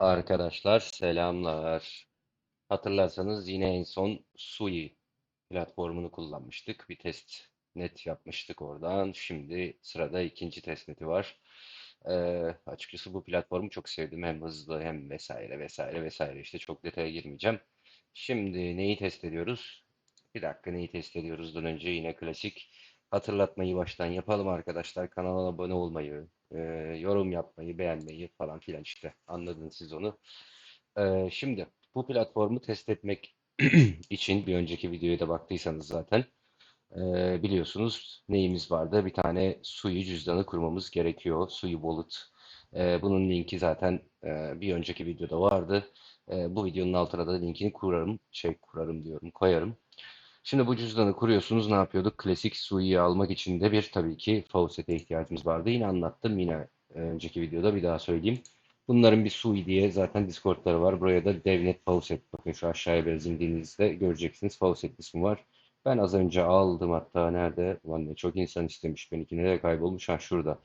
Arkadaşlar selamlar. Hatırlarsanız yine en son Sui platformunu kullanmıştık. Bir test net yapmıştık oradan. Şimdi sırada ikinci test neti var. Ee, açıkçası bu platformu çok sevdim. Hem hızlı hem vesaire vesaire vesaire. İşte çok detaya girmeyeceğim. Şimdi neyi test ediyoruz? Bir dakika neyi test ediyoruzdan önce yine klasik hatırlatmayı baştan yapalım arkadaşlar. Kanala abone olmayı, e, yorum yapmayı, beğenmeyi falan filan işte anladınız siz onu. E, şimdi bu platformu test etmek için bir önceki videoya da baktıysanız zaten e, biliyorsunuz neyimiz vardı? Bir tane Sui cüzdanı kurmamız gerekiyor. Sui Wallet. E, bunun linki zaten e, bir önceki videoda vardı. E, bu videonun altına da linkini kurarım. Şey kurarım diyorum, koyarım. Şimdi bu cüzdanı kuruyorsunuz. Ne yapıyorduk? Klasik Sui'yi almak için de bir tabii ki faucet'e ihtiyacımız vardı. Yine anlattım. Yine e, önceki videoda bir daha söyleyeyim. Bunların bir Sui diye zaten Discord'ları var. Buraya da DevNet Faucet. Bakın şu aşağıya biraz indiğinizde göreceksiniz. Faucet kısmı var. Ben az önce aldım hatta nerede? Ulan ne çok insan istemiş. Benimki nereye kaybolmuş? Ha şurada.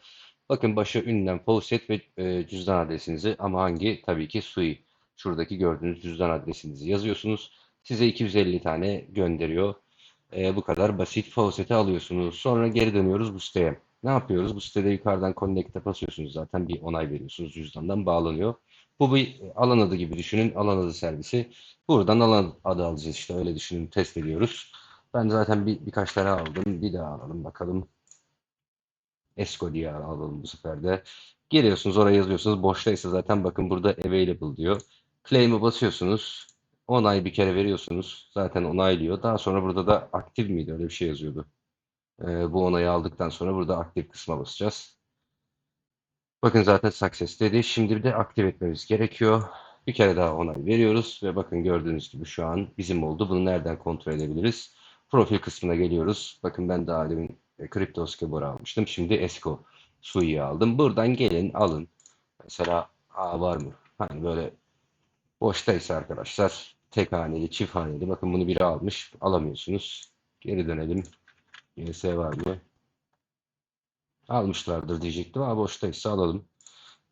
Bakın başı ünlem Faucet ve e, cüzdan adresinizi ama hangi? Tabii ki Sui. Şuradaki gördüğünüz cüzdan adresinizi yazıyorsunuz. Size 250 tane gönderiyor. E, bu kadar basit faucet'i alıyorsunuz. Sonra geri dönüyoruz bu siteye. Ne yapıyoruz? Bu sitede yukarıdan connect'e basıyorsunuz zaten bir onay veriyorsunuz cüzdandan bağlanıyor. Bu bir alan adı gibi düşünün. Alan adı servisi. Buradan alan adı alacağız işte öyle düşünün. Test ediyoruz. Ben zaten bir, birkaç tane aldım. Bir daha alalım bakalım. Esco diye alalım bu sefer de. Geliyorsunuz oraya yazıyorsunuz. Boştaysa zaten bakın burada available diyor. Claim'e basıyorsunuz. Onay bir kere veriyorsunuz. Zaten onaylıyor. Daha sonra burada da aktif miydi? Öyle bir şey yazıyordu. Ee, bu onayı aldıktan sonra burada aktif kısma basacağız. Bakın zaten success dedi. Şimdi bir de aktif etmemiz gerekiyor. Bir kere daha onay veriyoruz ve bakın gördüğünüz gibi şu an bizim oldu. Bunu nereden kontrol edebiliriz? Profil kısmına geliyoruz. Bakın ben daha demin e, CryptoScabor'u almıştım. Şimdi Esco Sui'yi aldım. Buradan gelin alın. Mesela A var mı? Hani böyle boştaysa arkadaşlar tek haneli, çift haneli. Bakın bunu biri almış. Alamıyorsunuz. Geri dönelim. YS var mı? Almışlardır diyecektim ama boştaysa alalım.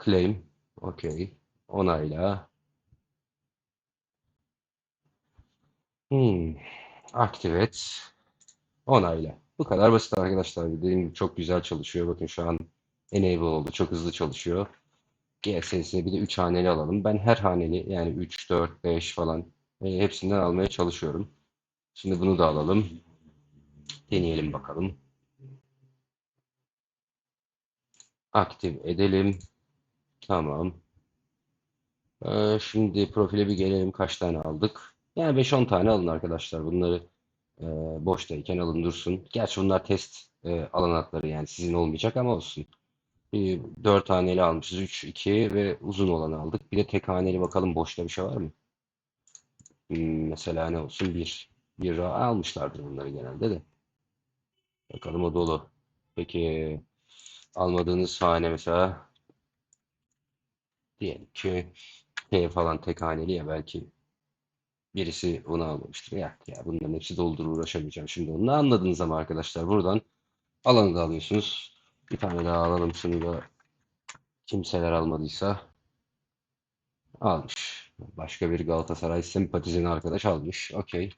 Claim. Okey. Onayla. Hmm. Activate. Onayla. Bu kadar basit arkadaşlar. Dediğim gibi çok güzel çalışıyor. Bakın şu an enable oldu. Çok hızlı çalışıyor. GSS bir de 3 haneli alalım. Ben her haneli yani 3, 4, 5 falan e, hepsinden almaya çalışıyorum. Şimdi bunu da alalım. Deneyelim bakalım. Aktif edelim. Tamam. Ee, şimdi profile bir gelelim. Kaç tane aldık? Yani 5-10 tane alın arkadaşlar. Bunları e, boştayken alın dursun. Gerçi bunlar test e, alanakları yani sizin olmayacak ama olsun. Bir 4 haneli almışız. 3, 2 ve uzun olanı aldık. Bir de tek haneli bakalım boşta bir şey var mı? Hmm, mesela ne olsun? 1. 1 almışlardır bunları genelde de. Bakalım o dolu. Peki almadığınız hane mesela diyelim ki T falan tek haneli ya belki birisi onu almamıştır. Ya, ya bunların hepsi doldurur uğraşamayacağım. Şimdi onu anladığınız zaman arkadaşlar buradan alanı da alıyorsunuz. Bir tane daha alalım şunu da kimseler almadıysa almış. Başka bir Galatasaray sempatizini arkadaş almış. Okey.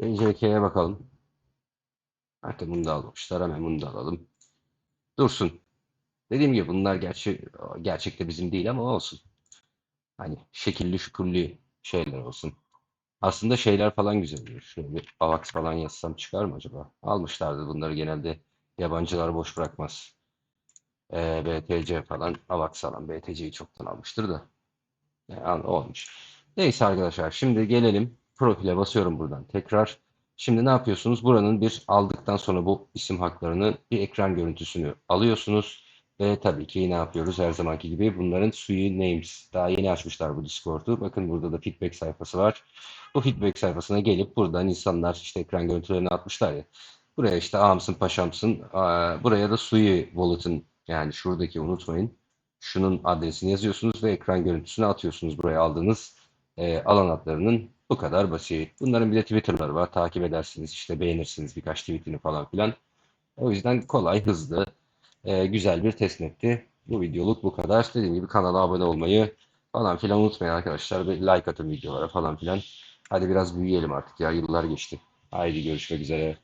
NCK'ye bakalım. Artık bunu da almışlar. Hemen bunu da alalım. Dursun. Dediğim gibi bunlar gerçi gerçekte bizim değil ama olsun. Hani şekilli şukurlu şeyler olsun. Aslında şeyler falan güzel oluyor. Şöyle bir AVAX falan yazsam çıkar mı acaba? Almışlardı bunları genelde. Yabancılar boş bırakmaz. Ee, BTC falan, AVAX falan. BTC'yi çoktan almıştır da. Yani olmuş. Neyse arkadaşlar şimdi gelelim. Profile basıyorum buradan tekrar. Şimdi ne yapıyorsunuz? Buranın bir aldıktan sonra bu isim haklarını bir ekran görüntüsünü alıyorsunuz. Ve tabii ki ne yapıyoruz her zamanki gibi bunların suyu names. Daha yeni açmışlar bu Discord'u. Bakın burada da feedback sayfası var. Bu feedback sayfasına gelip buradan insanlar işte ekran görüntülerini atmışlar ya. Buraya işte ağamsın paşamsın. Buraya da suyu wallet'ın yani şuradaki unutmayın. Şunun adresini yazıyorsunuz ve ekran görüntüsünü atıyorsunuz buraya aldığınız e, alan adlarının bu kadar basit. Bunların bir de Twitter'ları var. Takip edersiniz işte beğenirsiniz birkaç tweetini falan filan. O yüzden kolay, hızlı, e, güzel bir testnetti. Bu videoluk bu kadar. Dediğim gibi kanala abone olmayı, falan filan unutmayın arkadaşlar. Bir like atın videolara falan filan. Hadi biraz büyüyelim artık ya. Yıllar geçti. Haydi görüşmek üzere.